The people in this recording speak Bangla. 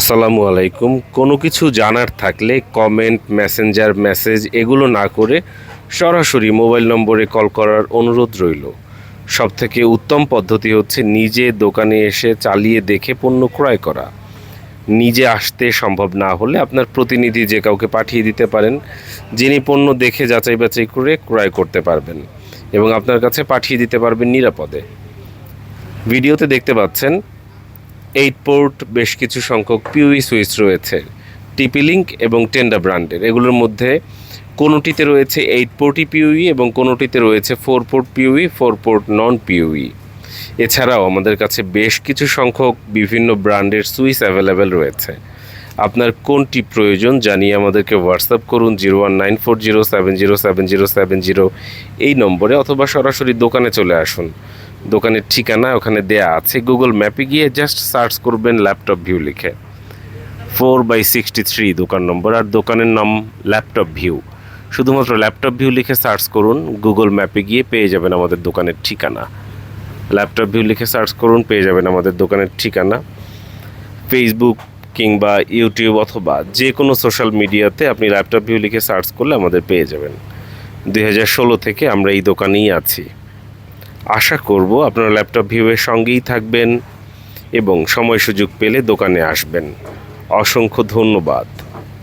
আসসালামু আলাইকুম। কোনো কিছু জানার থাকলে কমেন্ট মেসেঞ্জার মেসেজ এগুলো না করে সরাসরি মোবাইল নম্বরে কল করার অনুরোধ রইল। সব থেকে উত্তম পদ্ধতি হচ্ছে নিজে দোকানে এসে চালিয়ে দেখে পণ্য ক্রয় করা। নিজে আসতে সম্ভব না হলে আপনার প্রতিনিধি যে কাউকে পাঠিয়ে দিতে পারেন, যিনি পণ্য দেখে যাচাই বাছাই করে ক্রয় করতে পারবেন এবং আপনার কাছে পাঠিয়ে দিতে পারবেন নিরাপদে। ভিডিওতে দেখতে পাচ্ছেন এইট পোর্ট বেশ কিছু সংখ্যক পিউই সুইচ রয়েছে। টিপি লিঙ্ক এবং টেন্ডা ব্র্যান্ডের। এগুলোর মধ্যে কোনোটিতে রয়েছে এইট পোর্টি পিউই এবং কোনোটিতে রয়েছে four port PoE four port non PoE. এছাড়াও আমাদের কাছে বেশ কিছু সংখ্যক বিভিন্ন ব্র্যান্ডের সুইচ অ্যাভেলেবেল রয়েছে। আপনার কোনটি প্রয়োজন জানিয়ে আমাদেরকে হোয়াটসঅ্যাপ করুন zero one nine four zero seven zero seven zero seven zero এই নম্বরে অথবা সরাসরি দোকানে চলে আসুন। দোকানের ঠিকানা ওখানে দেয়া আছে। গুগল ম্যাপে গিয়ে জাস্ট সার্চ করবেন ল্যাপটপ ভিউ লিখে। ফোর বাই সিক্সটি থ্রি দোকান নম্বর আর দোকানের নাম ল্যাপটপ ভিউ শুধুমাত্র ল্যাপটপ ভিউ লিখে সার্চ করুন গুগল ম্যাপে গিয়ে পেয়ে যাবেন আমাদের দোকানের ঠিকানা। ল্যাপটপ ভিউ লিখে সার্চ করুন, পেয়ে যাবেন আমাদের দোকানের ঠিকানা। ফেসবুক কিংবা ইউটিউব অথবা যে কোনো সোশ্যাল মিডিয়াতে আপনি ল্যাপটপ ভিউ লিখে সার্চ করলে আমাদের পেয়ে যাবেন। দুই হাজার ষোলো থেকে আমরা এই দোকানেই আছি। আশা করব আপনারা ল্যাপটপ ভিউয়ের সঙ্গেই থাকবেন এবং সময় সুযোগ পেলে দোকানে আসবেন। অসংখ্য ধন্যবাদ।